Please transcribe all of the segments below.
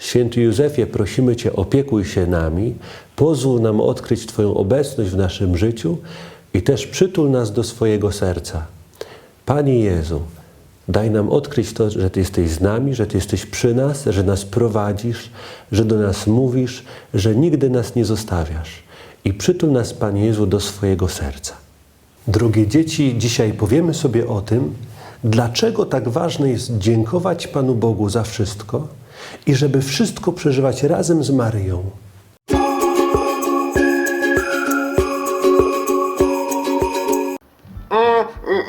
Święty Józefie, prosimy Cię, opiekuj się nami, pozwól nam odkryć Twoją obecność w naszym życiu i też przytul nas do swojego serca. Panie Jezu, daj nam odkryć to, że Ty jesteś z nami, że Ty jesteś przy nas, że nas prowadzisz, że do nas mówisz, że nigdy nas nie zostawiasz. I przytul nas, Panie Jezu, do swojego serca. Drogie dzieci, dzisiaj powiemy sobie o tym, dlaczego tak ważne jest dziękować Panu Bogu za wszystko i żeby wszystko przeżywać razem z Maryją.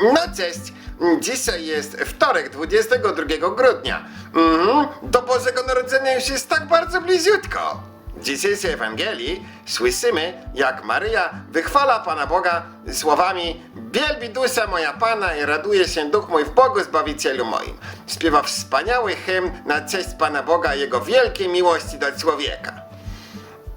No cześć, dzisiaj jest wtorek, 22 grudnia. Mhm. Do Bożego Narodzenia już jest tak bardzo bliziutko. W dzisiejszej Ewangelii słyszymy, jak Maryja wychwala Pana Boga słowami Wielbi dusza moja Pana i raduje się duch mój w Bogu Zbawicielu moim. Śpiewa wspaniały hymn na cześć Pana Boga i Jego wielkiej miłości do człowieka.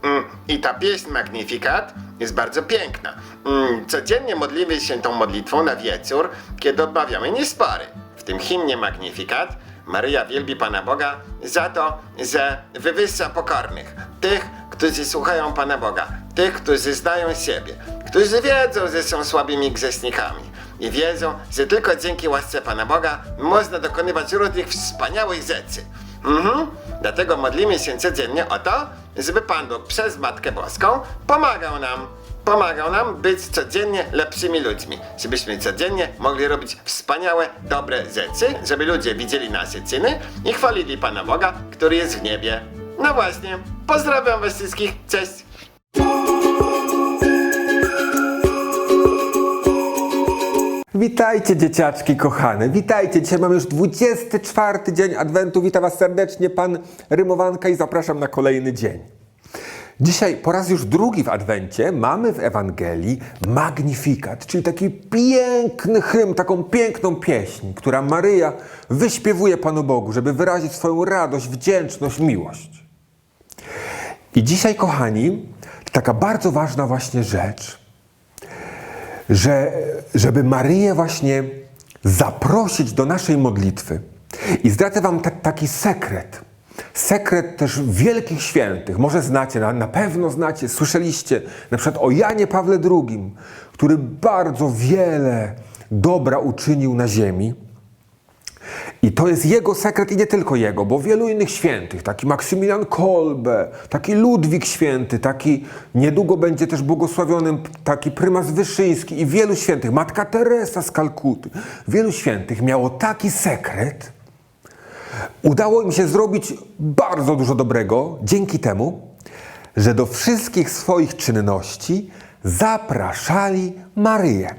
Mm, I ta pieśń Magnificat jest bardzo piękna. Mm, Codziennie modlimy się tą modlitwą na wieczór, kiedy odmawiamy niespary. W tym hymnie Magnificat Maryja wielbi Pana Boga za to, że wywyższa pokornych, tych, którzy słuchają Pana Boga, tych, którzy znają siebie, którzy wiedzą, że są słabymi grzesznikami i wiedzą, że tylko dzięki łasce Pana Boga można dokonywać różnych wspaniałych rzeczy. Mhm. Dlatego modlimy się codziennie o to, żeby Pan Bóg przez Matkę Boską pomagał nam. Pomagał nam być codziennie lepszymi ludźmi, żebyśmy codziennie mogli robić wspaniałe, dobre rzeczy, żeby ludzie widzieli nasze czyny i chwalili Pana Boga, który jest w niebie. No właśnie, pozdrawiam was wszystkich, cześć! Witajcie dzieciaczki kochane, witajcie. Dzisiaj mam już 24 dzień Adwentu. Witam Was serdecznie, Pan Rymowanka i zapraszam na kolejny dzień. Dzisiaj po raz już drugi w Adwencie mamy w Ewangelii Magnifikat, czyli taki piękny hymn, taką piękną pieśń, która Maryja wyśpiewuje Panu Bogu, żeby wyrazić swoją radość, wdzięczność, miłość. I dzisiaj, kochani, taka bardzo ważna właśnie rzecz, że, żeby Maryję właśnie zaprosić do naszej modlitwy. I zdradzę Wam ta, taki sekret. Sekret też wielkich świętych. Może znacie, na, na pewno znacie, słyszeliście na przykład o Janie Pawle II, który bardzo wiele dobra uczynił na ziemi. I to jest jego sekret i nie tylko jego, bo wielu innych świętych, taki Maksymilian Kolbe, taki Ludwik Święty, taki niedługo będzie też błogosławionym taki prymas Wyszyński i wielu świętych, Matka Teresa z Kalkuty, wielu świętych miało taki sekret. Udało im się zrobić bardzo dużo dobrego dzięki temu, że do wszystkich swoich czynności zapraszali Maryję.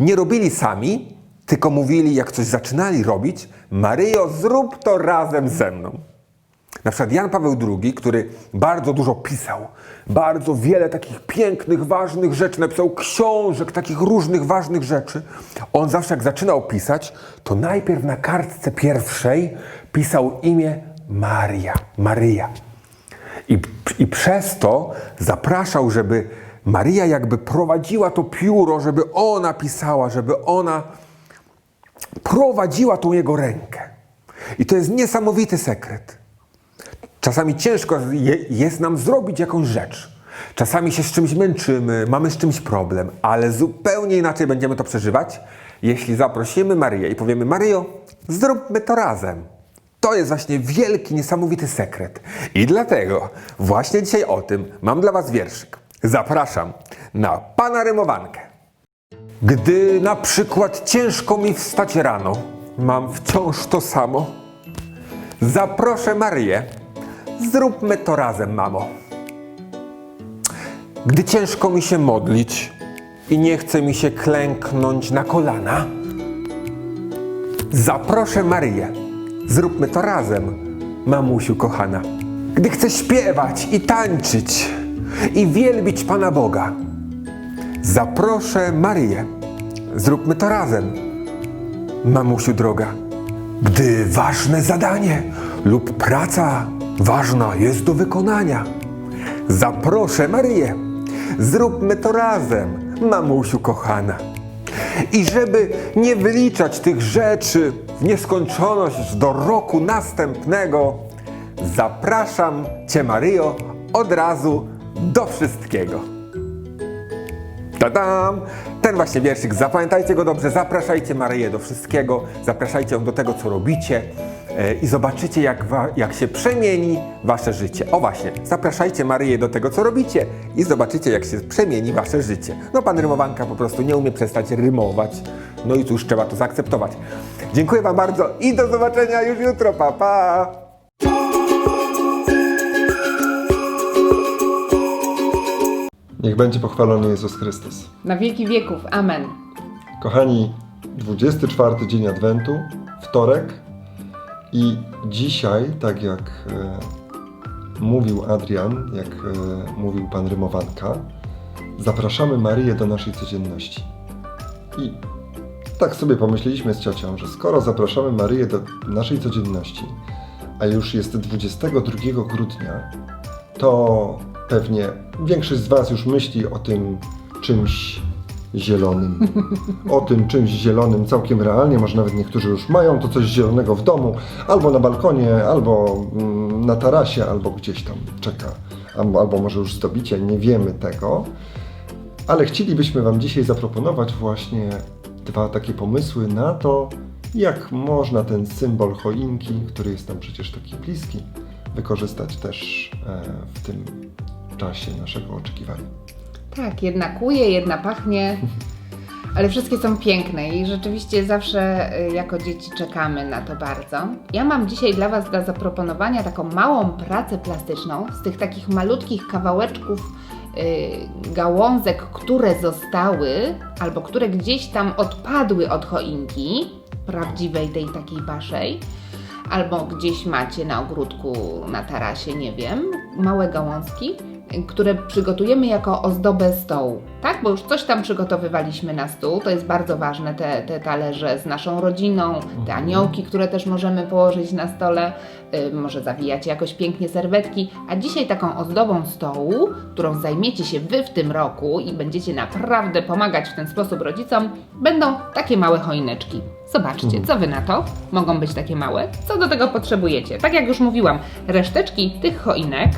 Nie robili sami, tylko mówili, jak coś zaczynali robić, Maryjo, zrób to razem ze mną. Na przykład Jan Paweł II, który bardzo dużo pisał, bardzo wiele takich pięknych, ważnych rzeczy, napisał książek, takich różnych ważnych rzeczy. On zawsze jak zaczynał pisać, to najpierw na kartce pierwszej pisał imię Maria, Maryja. I, I przez to zapraszał, żeby Maryja jakby prowadziła to pióro, żeby ona pisała, żeby ona prowadziła tą jego rękę. I to jest niesamowity sekret. Czasami ciężko je, jest nam zrobić jakąś rzecz. Czasami się z czymś męczymy, mamy z czymś problem, ale zupełnie inaczej będziemy to przeżywać, jeśli zaprosimy Maryję i powiemy: Maryjo, zróbmy to razem. To jest właśnie wielki, niesamowity sekret. I dlatego właśnie dzisiaj o tym mam dla Was wierszyk. Zapraszam na Pana Rymowankę. Gdy na przykład ciężko mi wstać rano, mam wciąż to samo. Zaproszę Maryję, zróbmy to razem, mamo. Gdy ciężko mi się modlić i nie chce mi się klęknąć na kolana, zaproszę Maryję, zróbmy to razem, mamusiu kochana. gdy chce śpiewać i tańczyć i wielbić Pana Boga. Zaproszę Maryję. Zróbmy to razem, mamusiu droga. Gdy ważne zadanie lub praca ważna jest do wykonania, zaproszę Maryję. Zróbmy to razem, mamusiu kochana. I żeby nie wyliczać tych rzeczy w nieskończoność do roku następnego, zapraszam Cię, Maryjo, od razu do wszystkiego. Tadam! Ten właśnie wierszyk, zapamiętajcie go dobrze, zapraszajcie Maryję do wszystkiego, zapraszajcie ją do tego, co robicie e, i zobaczycie, jak, jak się przemieni wasze życie. O właśnie, zapraszajcie Maryję do tego, co robicie i zobaczycie, jak się przemieni wasze życie. No, pan rymowanka po prostu nie umie przestać rymować, no i cóż, trzeba to zaakceptować. Dziękuję wam bardzo i do zobaczenia już jutro, pa pa! Niech będzie pochwalony Jezus Chrystus. Na wieki wieków. Amen. Kochani, 24 dzień Adwentu, wtorek i dzisiaj, tak jak e, mówił Adrian, jak e, mówił pan Rymowanka, zapraszamy Maryję do naszej codzienności. I tak sobie pomyśleliśmy z ciocią, że skoro zapraszamy Maryję do naszej codzienności, a już jest 22 grudnia, to pewnie większość z Was już myśli o tym czymś zielonym. O tym czymś zielonym całkiem realnie, może nawet niektórzy już mają to coś zielonego w domu, albo na balkonie, albo mm, na tarasie, albo gdzieś tam czeka, albo, albo może już zdobicie, nie wiemy tego. Ale chcielibyśmy Wam dzisiaj zaproponować właśnie dwa takie pomysły na to, jak można ten symbol choinki, który jest nam przecież taki bliski, wykorzystać też e, w tym czasie naszego oczekiwania. Tak, jedna kuje, jedna pachnie, ale wszystkie są piękne i rzeczywiście zawsze y, jako dzieci czekamy na to bardzo. Ja mam dzisiaj dla Was do zaproponowania taką małą pracę plastyczną z tych takich malutkich kawałeczków y, gałązek, które zostały albo które gdzieś tam odpadły od choinki, prawdziwej tej takiej waszej. albo gdzieś macie na ogródku, na tarasie, nie wiem, małe gałązki, które przygotujemy jako ozdobę stołu, tak? Bo już coś tam przygotowywaliśmy na stół, to jest bardzo ważne, te, te talerze z naszą rodziną, te aniołki, które też możemy położyć na stole, y, może zawijacie jakoś pięknie serwetki, a dzisiaj taką ozdobą stołu, którą zajmiecie się Wy w tym roku i będziecie naprawdę pomagać w ten sposób rodzicom, będą takie małe choineczki. Zobaczcie, co Wy na to? Mogą być takie małe. Co do tego potrzebujecie? Tak jak już mówiłam, reszteczki tych choinek,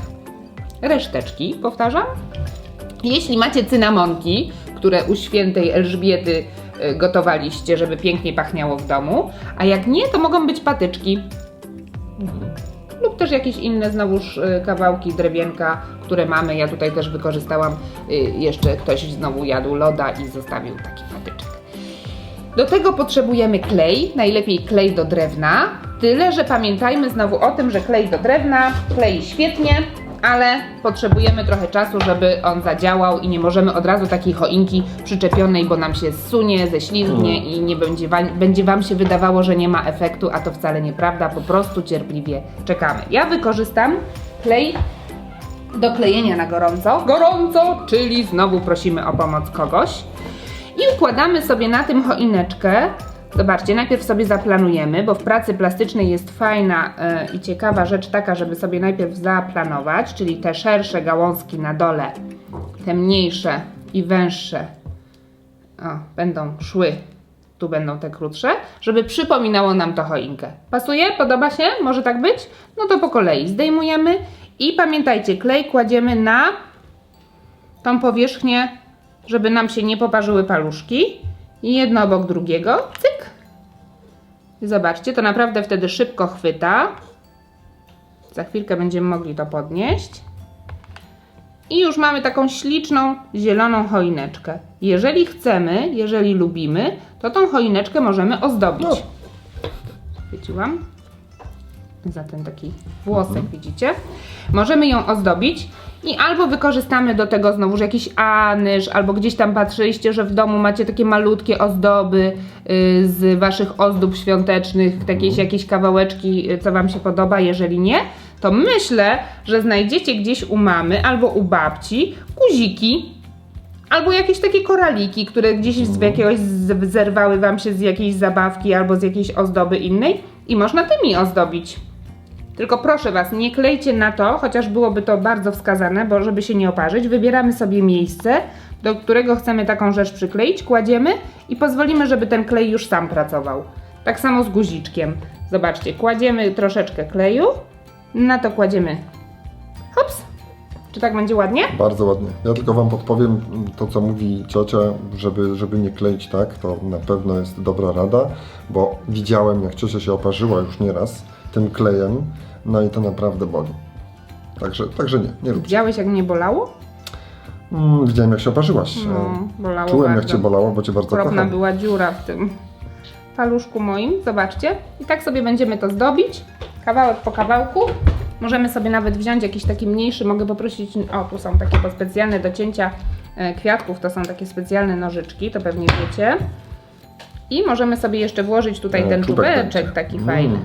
reszteczki, powtarzam. Jeśli macie cynamonki, które u świętej Elżbiety y, gotowaliście, żeby pięknie pachniało w domu, a jak nie, to mogą być patyczki. Lub też jakieś inne znowuż y, kawałki drewienka, które mamy. Ja tutaj też wykorzystałam, y, jeszcze ktoś znowu jadł loda i zostawił taki patyczek. Do tego potrzebujemy klej, najlepiej klej do drewna. Tyle, że pamiętajmy znowu o tym, że klej do drewna klei świetnie, ale potrzebujemy trochę czasu, żeby on zadziałał i nie możemy od razu takiej choinki przyczepionej, bo nam się zsunie, ześlizgnie i nie będzie, wa- będzie Wam się wydawało, że nie ma efektu, a to wcale nieprawda, po prostu cierpliwie czekamy. Ja wykorzystam klej do klejenia na gorąco. Gorąco, czyli znowu prosimy o pomoc kogoś. I układamy sobie na tym choineczkę. Zobaczcie, najpierw sobie zaplanujemy, bo w pracy plastycznej jest fajna e, i ciekawa rzecz taka, żeby sobie najpierw zaplanować, czyli te szersze gałązki na dole, te mniejsze i węższe o, będą szły, tu będą te krótsze, żeby przypominało nam to choinkę. Pasuje? Podoba się? Może tak być? No to po kolei zdejmujemy i pamiętajcie, klej kładziemy na tą powierzchnię, żeby nam się nie poparzyły paluszki. Jedno obok drugiego. Cyk. Zobaczcie, to naprawdę wtedy szybko chwyta. Za chwilkę będziemy mogli to podnieść. I już mamy taką śliczną, zieloną choineczkę. Jeżeli chcemy, jeżeli lubimy, to tą choineczkę możemy ozdobić. No. Chwyciłam. Za ten taki włosek, widzicie? Możemy ją ozdobić I albo wykorzystamy do tego znowuż jakiś anyż, albo gdzieś tam patrzyliście, że w domu macie takie malutkie ozdoby y, z waszych ozdób świątecznych, jakieś, jakieś kawałeczki, y, co wam się podoba. Jeżeli nie, to myślę, że znajdziecie gdzieś u mamy albo u babci guziki, albo jakieś takie koraliki, które gdzieś z jakiegoś z- zerwały wam się z jakiejś zabawki albo z jakiejś ozdoby innej i można tymi ozdobić. Tylko proszę Was, nie klejcie na to, chociaż byłoby to bardzo wskazane, bo żeby się nie oparzyć, wybieramy sobie miejsce, do którego chcemy taką rzecz przykleić, kładziemy i pozwolimy, żeby ten klej już sam pracował. Tak samo z guziczkiem. Zobaczcie, kładziemy troszeczkę kleju, na to kładziemy hops. Czy tak będzie ładnie? Bardzo ładnie. Ja tylko Wam podpowiem to, co mówi ciocia, żeby, żeby nie kleić tak, to na pewno jest dobra rada, bo widziałem, jak ciocia się oparzyła już nieraz tym klejem, no i to naprawdę boli. Także, także nie, nie róbcie. Widziałeś jak mnie bolało? Mm, widziałem, jak się oparzyłaś. No, bolało Czułem, jak bardzo. Cię bolało, bo Cię bardzo Okropna kocham. była dziura w tym paluszku moim, zobaczcie. I tak sobie będziemy to zdobić, kawałek po kawałku. Możemy sobie nawet wziąć jakiś taki mniejszy, mogę poprosić, o tu są takie specjalne do cięcia e, kwiatków, to są takie specjalne nożyczki, to pewnie wiecie. I możemy sobie jeszcze włożyć tutaj E, ten czubek czubeczek będzie. taki Mm.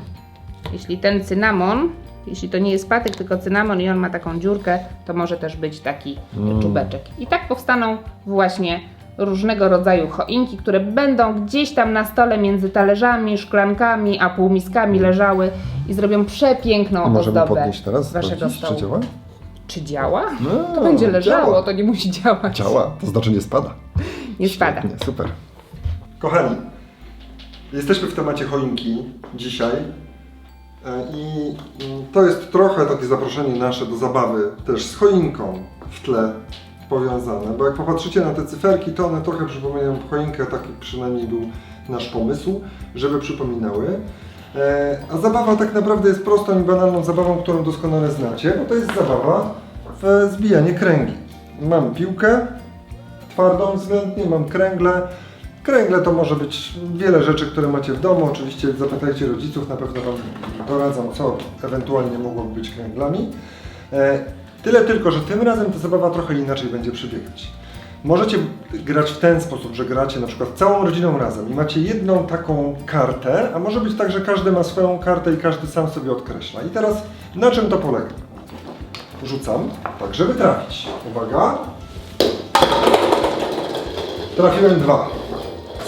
Jeśli ten cynamon, jeśli to nie jest patyk, tylko cynamon i on ma taką dziurkę, to może też być taki czubeczek. I tak powstaną właśnie różnego rodzaju choinki, które będą gdzieś tam na stole między talerzami, szklankami, a półmiskami leżały i zrobią przepiękną Możemy ozdobę podnieść teraz, waszego sprawdzić, czy stołu. działa? Czy działa? No, To będzie leżało, działa. to nie musi działać. Działa, to znaczy nie spada. Nie spada. Świetnie, super. Kochani, jesteśmy w temacie choinki dzisiaj i mm, to jest trochę takie zaproszenie nasze do zabawy też z choinką w tle powiązane, bo jak popatrzycie na te cyferki, to one trochę przypominają choinkę, taki przynajmniej był nasz pomysł, żeby przypominały. E, A zabawa tak naprawdę jest prostą i banalną zabawą, którą doskonale znacie, bo to jest zabawa w zbijanie kręgli. Mam piłkę, twardą względnie, mam kręgle. Kręgle to może być wiele rzeczy, które macie w domu. Oczywiście zapytajcie rodziców, na pewno Wam doradzą, co ewentualnie mogłoby być kręglami. E, tyle tylko, że tym razem ta zabawa trochę inaczej będzie przebiegać. Możecie grać w ten sposób, że gracie na przykład całą rodziną razem i macie jedną taką kartę, a może być tak, że każdy ma swoją kartę i każdy sam sobie odkreśla. I teraz na czym to polega? Rzucam, tak żeby trafić. Uwaga. Trafiłem dwa.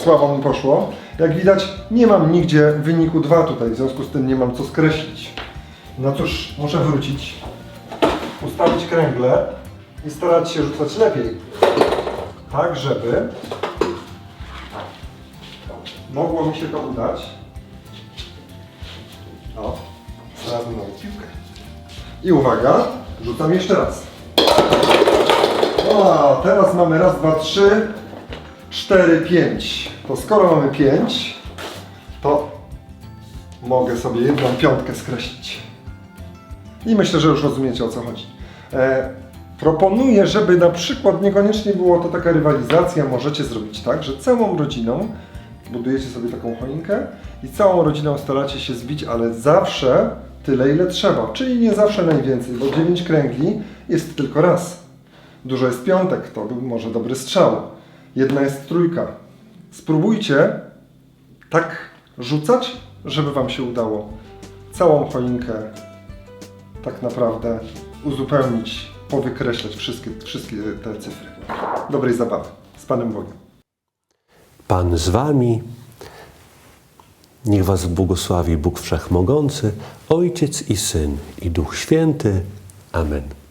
Słabo mi poszło. Jak widać, nie mam nigdzie wyniku 2 tutaj, w związku z tym nie mam co skreślić. No cóż, muszę wrócić, ustawić kręgle i starać się rzucać lepiej. Tak, żeby mogło mi się to udać. O, znalazłem nową piłkę. I uwaga, rzucam jeszcze raz. O, teraz mamy raz, dwa, trzy, cztery, pięć. To skoro mamy pięć, to mogę sobie jedną piątkę skreślić. I myślę, że już rozumiecie o co chodzi. E, proponuję, żeby na przykład niekoniecznie było to taka rywalizacja, możecie zrobić tak, że całą rodziną budujecie sobie taką choinkę i całą rodziną staracie się zbić, ale zawsze tyle, ile trzeba. Czyli nie zawsze najwięcej, bo 9 kręgli jest tylko raz. Dużo jest piątek, to był może dobry strzał. Jedna jest trójka. Spróbujcie tak rzucać, żeby Wam się udało całą choinkę tak naprawdę uzupełnić, powykreślać wszystkie, wszystkie te cyfry. Dobrej zabawy. Z Panem Bogiem. Pan z wami. Niech was błogosławi Bóg Wszechmogący, Ojciec i Syn i Duch Święty. Amen.